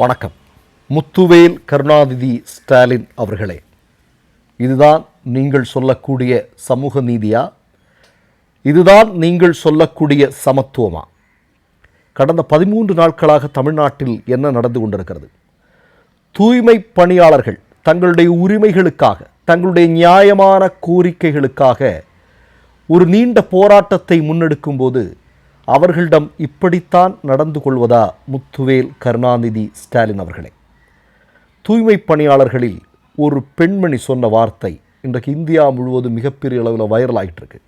வணக்கம். முத்துவேல் கருணாநிதி ஸ்டாலின் அவர்களே இதுதான் நீங்கள் சொல்லக்கூடிய சமூக நீதியா? இதுதான் நீங்கள் சொல்லக்கூடிய சமத்துவமா? கடந்த பதிமூன்று நாட்களாக தமிழ்நாட்டில் என்ன நடந்து கொண்டிருக்கிறது? தூய்மை பணியாளர்கள் தங்களுடைய உரிமைகளுக்காக தங்களுடைய நியாயமான கோரிக்கைகளுக்காக ஒரு நீண்ட போராட்டத்தை முன்னெடுக்கும் போது அவர்களிடம் இப்படித்தான் நடந்து கொள்வதா முத்துவேல் கருணாநிதி ஸ்டாலின் அவர்களே? தூய்மை பணியாளர்களில் ஒரு பெண்மணி சொன்ன வார்த்தை இன்றைக்கு இந்தியா முழுவதும் மிகப்பெரிய அளவில் வைரல் ஆகிட்டுருக்கு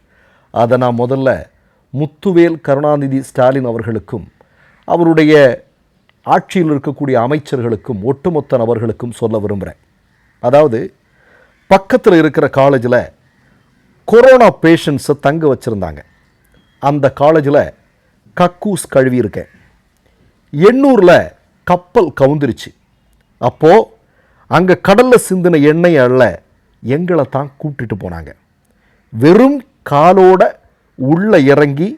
அதை நான் முதல்ல முத்துவேல் கருணாநிதி ஸ்டாலின் அவர்களுக்கும் அவருடைய ஆட்சியில் இருக்கக்கூடிய அமைச்சர்களுக்கும் ஒட்டுமொத்த நபர்களுக்கும் சொல்ல விரும்புகிறேன் அதாவது பக்கத்தில் இருக்கிற காலேஜில் கொரோனா பேஷண்ட்ஸை தங்க வச்சுருந்தாங்க. அந்த காலேஜில் கக்கூஸ் கழுவி இருக்கேன் எண்ணூரில் கப்பல் கவுந்துருச்சு. அப்போது அங்கே கடலில் சிந்தின எண்ணெய் அள்ள எங்களை தான் கூப்பிட்டுட்டு போனாங்க. வெறும் காலோட உள்ளே இறங்கி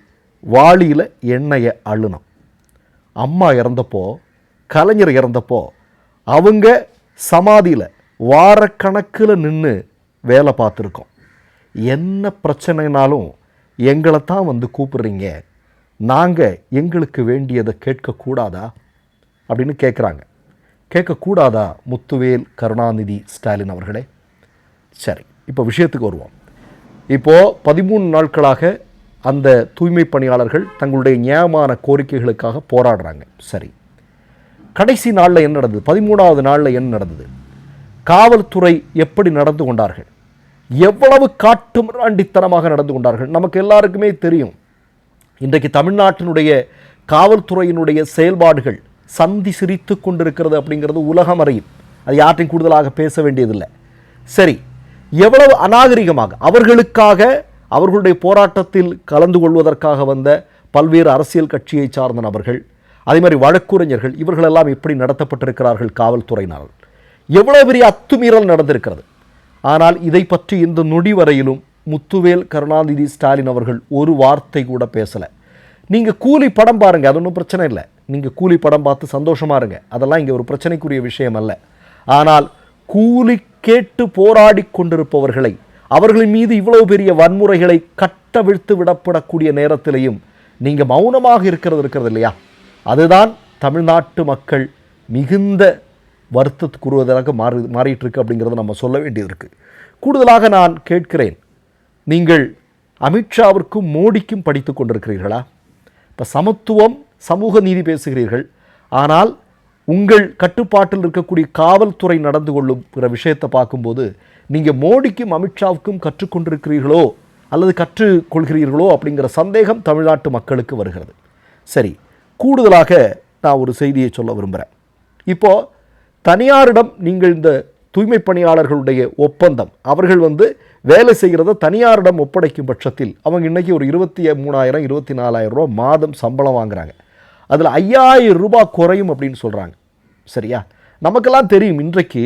வாளியில் எண்ணெயை அழுனோம் அம்மா இறந்தப்போ கலைஞர் இறந்தப்போ அவங்க சமாதியில் வாரக்கணக்கில் நின்று வேலை பார்த்துருக்கோம். என்ன பிரச்சனைனாலும் எங்களை தான் வந்து கூப்பிட்றீங்க நாங்கள் எங்களுக்கு வேண்டியதை கேட்கக்கூடாதா? அப்படின்னு கேட்குறாங்க கேட்கக்கூடாதா முத்துவேல் கருணாநிதி ஸ்டாலின் அவர்களே? சரி இப்போ விஷயத்துக்கு வருவோம். இப்போது பதிமூணு நாட்களாக அந்த தூய்மை பணியாளர்கள் தங்களுடைய நியாயமான கோரிக்கைகளுக்காக போராடுறாங்க. சரி. கடைசி நாளில் என்ன நடந்தது? பதிமூணாவது நாளில் என்ன நடந்தது? காவல்துறை எப்படி நடந்து கொண்டார்கள்? எவ்வளவு காட்டு மிராண்டித்தனமாக நடந்து கொண்டார்கள்? நமக்கு எல்லாருக்குமே தெரியும். இன்றைக்கு தமிழ்நாட்டினுடைய காவல்துறையினுடைய செயல்பாடுகள் சந்தி சிரித்து கொண்டிருக்கிறது அப்படிங்கிறது உலகம் அறியும். அது யார்ட்டையும் கூடுதலாக பேச வேண்டியதில்லை. சரி எவ்வளவு அநாகரிகமாக அவர்களுக்காக அவர்களுடைய போராட்டத்தில் கலந்து கொள்வதற்காக வந்த பல்வேறு அரசியல் கட்சியை சார்ந்த நபர்கள் அதே மாதிரி வழக்குரைஞர்கள் இவர்களெல்லாம் எப்படி நடத்தப்பட்டிருக்கிறார்கள் காவல்துறையினர்கள் எவ்வளவு பெரிய அத்துமீறல் நடந்திருக்கிறது. ஆனால் இதை பற்றி இந்த நொடி வரையிலும் முத்துவேல் கருணாநிதி ஸ்டாலின் அவர்கள் ஒரு வார்த்தை கூட பேசலை. நீங்கள் கூலி படம் பாருங்கள் அது ஒன்றும் பிரச்சனை இல்லை. நீங்கள் கூலி படம் பார்த்து சந்தோஷமா இருங்க. அதெல்லாம் இங்கே ஒரு பிரச்சனைக்குரிய விஷயம் அல்ல. ஆனால் கூலி கேட்டு போராடி கொண்டிருப்பவர்களை அவர்களின் மீது இவ்வளவு பெரிய வன்முறைகளை கட்டவிழ்த்து விடப்படக்கூடிய நேரத்திலையும் நீங்கள் மௌனமாக இருக்கிறது இருக்கிறது இல்லையா? அதுதான் தமிழ்நாட்டு மக்கள் மிகுந்த வருத்தத்துக்குருவதாக மாறி மாறிட்டு இருக்கு அப்படிங்கிறத நம்ம சொல்ல வேண்டியது இருக்குது கூடுதலாக நான் கேட்கிறேன் நீங்கள் அமித்ஷாவிற்கும் மோடிக்கும் படித்து கொண்டிருக்கிறீர்களா? இப்போ சமத்துவம் சமூக நீதி பேசுகிறீர்கள். ஆனால் உங்கள் கட்டுப்பாட்டில் இருக்கக்கூடிய காவல்துறை நடந்து கொள்ளும் விஷயத்தை பார்க்கும்போது நீங்கள் மோடிக்கும் அமித்ஷாவுக்கும் கற்றுக்கொண்டிருக்கிறீர்களோ அல்லது கற்றுக்கொள்கிறீர்களோ அப்படிங்கிற சந்தேகம் தமிழ்நாட்டு மக்களுக்கு வருகிறது. சரி கூடுதலாக நான் ஒரு செய்தியை சொல்ல விரும்புகிறேன் இப்போது தனியாரிடம் நீங்கள் இந்த தூய்மை பணியாளர்களுடைய ஒப்பந்தம் அவர்கள் வந்து வேலை செய்கிறத தனியாரிடம் ஒப்படைக்கும் பட்சத்தில் அவங்க இன்றைக்கி ஒரு இருபத்தி மூணாயிரம் இருபத்தி நாலாயிரம் ரூபா மாதம் சம்பளம் வாங்குறாங்க. அதில் ஐயாயிரம் ரூபாய் குறையும் அப்படின்னு சொல்கிறாங்க சரியா? நமக்கெல்லாம் தெரியும் இன்றைக்கு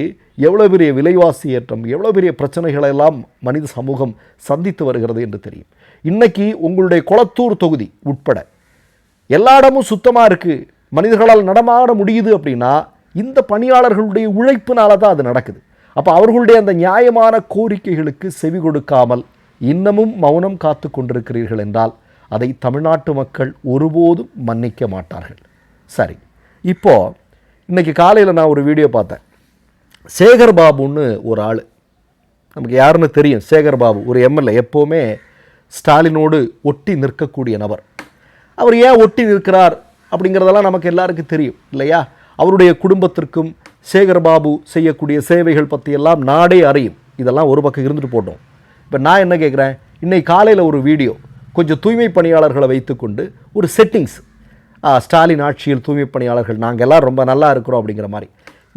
எவ்வளோ பெரிய விலைவாசி ஏற்றம் எவ்வளோ பெரிய பிரச்சனைகளை எல்லாம் மனித சமூகம் சந்தித்து வருகிறது என்று தெரியும். இன்றைக்கி உங்களுடைய குளத்தூர் தொகுதி உட்பட எல்லா இடமும் சுத்தமாக இருக்குது மனிதர்களால் நடமாட முடியுது அப்படின்னா இந்த பணியாளர்களுடைய உழைப்பினால தான் அது நடக்குது. அப்போ அவர்களுடைய அந்த நியாயமான கோரிக்கைகளுக்கு செவி கொடுக்காமல் இன்னமும் மௌனம் காத்து கொண்டிருக்கிறீர்கள் என்றால் அதை தமிழ்நாட்டு மக்கள் ஒருபோதும் மன்னிக்க மாட்டார்கள். சரி இப்போது இன்னைக்கு காலையில் நான் ஒரு வீடியோ பார்த்தேன். சேகர் பாபுன்னு ஒரு ஆள். நமக்கு யாருன்னு தெரியும் சேகர் பாபு. ஒரு எம்எல்ஏ எப்போவுமே ஸ்டாலினோடு ஒட்டி நிற்கக்கூடிய நபர். அவர் ஏன் ஒட்டி நிற்கிறார் அப்படிங்கிறதெல்லாம் நமக்கு எல்லாருக்கும் தெரியும் இல்லையா? அவருடைய குடும்பத்திற்கும் சேகர்பாபு செய்யக்கூடிய சேவைகள் பற்றியெல்லாம் நாடே அறியும். இதெல்லாம் ஒரு பக்கம் இருந்துட்டு போட்டோம். இப்போ நான் என்ன கேட்குறேன் இன்றைக்கி காலையில் ஒரு வீடியோ கொஞ்சம் தூய்மை பணியாளர்களை வைத்துக்கொண்டு ஒரு செட்டிங்ஸ் ஸ்டாலின் ஆட்சியில் தூய்மை பணியாளர்கள் நாங்கள் எல்லாம் ரொம்ப நல்லா இருக்கிறோம் அப்படிங்கிற மாதிரி.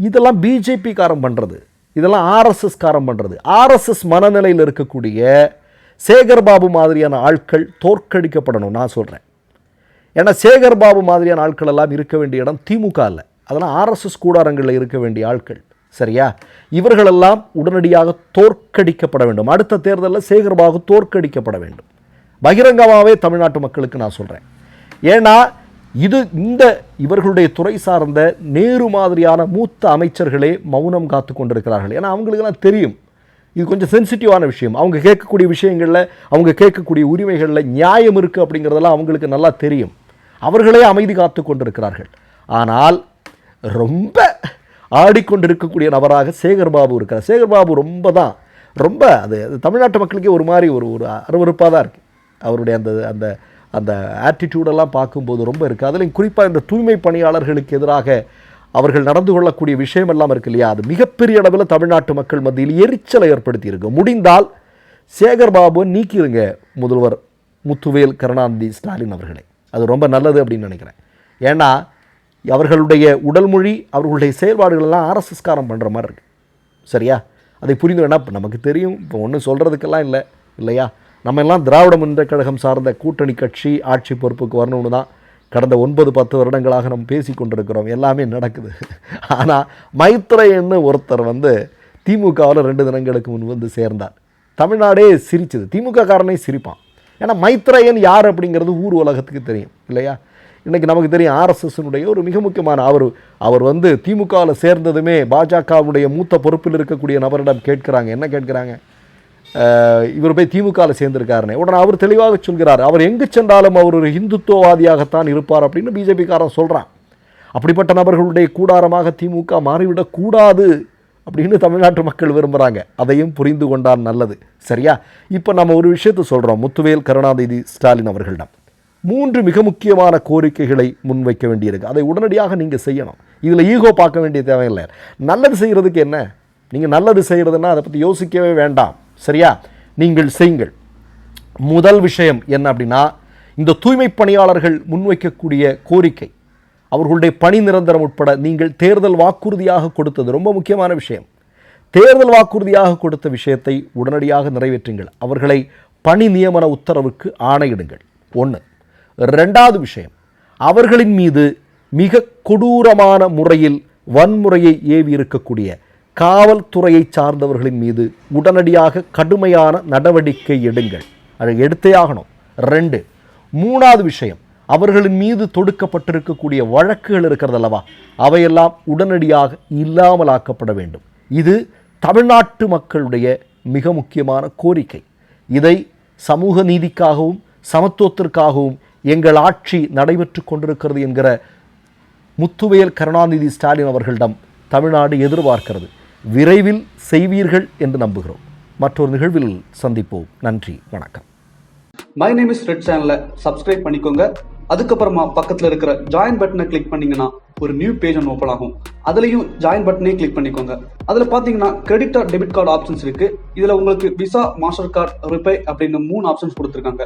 இதெல்லாம் பிஜேபி காரம் பண்ணுறது இதெல்லாம் ஆர்எஸ்எஸ் காரம் பண்ணுறது ஆர்எஸ்எஸ் மனநிலையில் இருக்கக்கூடிய சேகர்பாபு மாதிரியான ஆட்கள் தோற்கடிக்கப்படணும் நான் சொல்கிறேன் ஏன்னா சேகர்பாபு மாதிரியான ஆட்கள் எல்லாம் இருக்க வேண்டிய இடம் திமுக இல்லை அதெல்லாம் ஆர்எஸ்எஸ் கூடாரங்களில் இருக்க வேண்டிய ஆட்கள் சரியா? இவர்களெல்லாம் உடனடியாக தோற்கடிக்கப்பட வேண்டும். அடுத்த தேர்தலில் சேகரமாக தோற்கடிக்கப்பட வேண்டும். பகிரங்கமாகவே தமிழ்நாட்டு மக்களுக்கு நான் சொல்கிறேன் ஏன்னா இது இந்த இவர்களுடைய துறை சார்ந்த நேரு மாதிரியான மூத்த அமைச்சர்களே மௌனம் காத்து கொண்டிருக்கிறார்கள். ஏன்னா அவங்களுக்கெல்லாம் தெரியும். இது கொஞ்சம் சென்சிட்டிவான விஷயம். அவங்க கேட்கக்கூடிய விஷயங்களில் அவங்க கேட்கக்கூடிய உரிமைகளில் நியாயம் இருக்குது அப்படிங்கிறதெல்லாம் அவங்களுக்கு நல்லா தெரியும். அவர்களே அமைதி காத்து கொண்டிருக்கிறார்கள். ஆனால் ரொம்ப ஆடிக்கொண்டிருக்கக்கூடிய நபராக சேகர் பாபு இருக்கிறார். சேகர் பாபு ரொம்ப தான் ரொம்ப அது அது தமிழ்நாட்டு மக்களுக்கே ஒரு மாதிரி ஒரு ஒரு அருவருப்பாக தான் இருக்குது அவருடைய அந்த அந்த அந்த ஆட்டிடியூடெல்லாம் பார்க்கும்போது ரொம்ப இருக்குது அதுலேயும் குறிப்பாக இந்த தூய்மை பணியாளர்களுக்கு எதிராக அவர்கள் நடந்து கொள்ளக்கூடிய விஷயம் எல்லாம் இருக்கு இல்லையா? அது மிகப்பெரிய அளவில் தமிழ்நாட்டு மக்கள் மத்தியில் எரிச்சலை ஏற்படுத்தி இருக்கு. முடிந்தால் சேகர் பாபுவை நீக்கிடுங்க முதல்வர் முத்துவேல் கருணாநிதி ஸ்டாலின் அவர்களை. அது ரொம்ப நல்லது அப்படின்னு நினைக்கிறேன். ஏன்னா அவர்களுடைய உடல் மொழி அவர்களுடைய செயல்பாடுகள் எல்லாம் ஆர்எஸ்எஸ்காரம் பண்ணுற மாதிரி இருக்குது சரியா? அதை புரிந்து வேணா இப்போ நமக்கு தெரியும். இப்போ ஒன்றும் சொல்கிறதுக்கெல்லாம் இல்லை. இல்லையா? நம்ம எல்லாம் திராவிட முன்னேற்ற கழகம் சார்ந்த கூட்டணி கட்சி ஆட்சி பொறுப்புக்கு வரணும்னு தான் கடந்த ஒன்பது பத்து வருடங்களாக நம்ம பேசி கொண்டிருக்கிறோம். எல்லாமே நடக்குது. ஆனால் மைத்ரேயன்னு ஒருத்தர் வந்து திமுகவில் ரெண்டு தினங்களுக்கு முன் வந்து சேர்ந்தார். தமிழ்நாடே சிரிச்சது. திமுக காரனே சிரிப்பான். ஏன்னா மைத்ரேயன் யார் அப்படிங்கிறது ஊர் உலகத்துக்கு தெரியும். இல்லையா? இன்றைக்கி நமக்கு தெரியும் ஆர்எஸ்எஸ்னுடைய ஒரு மிக முக்கியமான அவர் அவர் வந்து திமுகவில் சேர்ந்ததுமே பாஜகவுடைய மூத்த பொறுப்பில் இருக்கக்கூடிய நபரிடம் கேட்குறாங்க. என்ன கேட்குறாங்க? இவர் போய் திமுகவில் சேர்ந்திருக்காருனே. உடனே அவர் தெளிவாக சொல்கிறார். அவர் எங்கு சென்றாலும் அவர் ஒரு இந்துத்துவவாதியாகத்தான் இருப்பார் அப்படின்னு பிஜேபிக்காரன் சொல்கிறான் அப்படிப்பட்ட நபர்களுடைய கூடாரமாக திமுக மாறிவிடக்கூடாது அப்படின்னு தமிழ்நாட்டு மக்கள் விரும்புகிறாங்க அதையும் புரிந்து கொண்டால் நல்லது. சரியா? இப்போ நம்ம ஒரு விஷயத்தை சொல்கிறோம் முத்துவேல் கருணாநிதி ஸ்டாலின் அவர்களிடம். மூன்று மிக முக்கியமான கோரிக்கைகளை முன்வைக்க வேண்டியிருக்கு. அதை உடனடியாக நீங்கள் செய்யணும். இதில் ஈகோ பார்க்க வேண்டிய தேவையில்லை. நல்லது செய்கிறதுக்கு என்ன? நீங்கள் நல்லது செய்கிறதுன்னா அதை பற்றி யோசிக்கவே வேண்டாம். சரியா? நீங்கள் செய்யுங்கள். முதல் விஷயம் என்ன அப்படின்னா இந்த தூய்மை பணியாளர்கள் முன்வைக்கக்கூடிய கோரிக்கை அவர்களுடைய பணி நிரந்தரம் உட்பட நீங்கள் தேர்தல் வாக்குறுதியாக கொடுத்தது ரொம்ப முக்கியமான விஷயம். தேர்தல் வாக்குறுதியாக கொடுத்த விஷயத்தை உடனடியாக நிறைவேற்றுங்கள். அவர்களை பணி நியமன உத்தரவுக்கு ஆணையிடுங்கள். ஒன்று ரெண்டாவது விஷயம் அவர்களின் மீது மிக கொடூரமான முறையில் வன்முறையை ஏவி இருக்கக்கூடிய காவல்துறையை சார்ந்தவர்களின் மீது உடனடியாக கடுமையான நடவடிக்கை எடுங்கள். அதை எடுத்தே ஆகணும். ரெண்டு மூணாவது விஷயம் அவர்களின் மீது தொடுக்கப்பட்டிருக்கக்கூடிய வழக்குகள் இருக்கிறது அல்லவா? அவையெல்லாம் உடனடியாக இல்லாமலாக்கப்பட வேண்டும். இது தமிழ்நாட்டு மக்களுடைய மிக முக்கியமான கோரிக்கை. இதை சமூக நீதிக்காகவும் சமத்துவத்திற்காகவும் எங்கள் ஆட்சி நடைபெற்று கொண்டிருக்கிறது என்கிற முத்துவேல் கருணாநிதி ஸ்டாலின் அவர்களிடம் தமிழ்நாடு எதிர்பார்க்கிறது. விரைவில் செய்வீர்கள் என்று நம்புகிறோம். மற்றொரு நிகழ்வில் சந்திப்போம். நன்றி வணக்கம். மை நேம் இஸ் ரெட் சேனலை சப்ஸ்கிரைப் பண்ணிக்கோங்க. அதுக்கப்புறமா பக்கத்தில் இருக்கிற ஜாயின் பட்டனை கிளிக் பண்ணீங்கன்னா ஒரு நியூ பேஜ் ஒன்று ஓப்பன் ஆகும். அதுலேயும் ஜாயின் பட்டனே கிளிக் பண்ணிக்கோங்க. அதில் பார்த்தீங்கன்னா credit or debit card options இருக்கு. இதில் உங்களுக்கு விசா மாஸ்டர் கார்டு ரிப்பே அப்படின்னு மூணு ஆப்ஷன்ஸ் கொடுத்துருக்காங்க.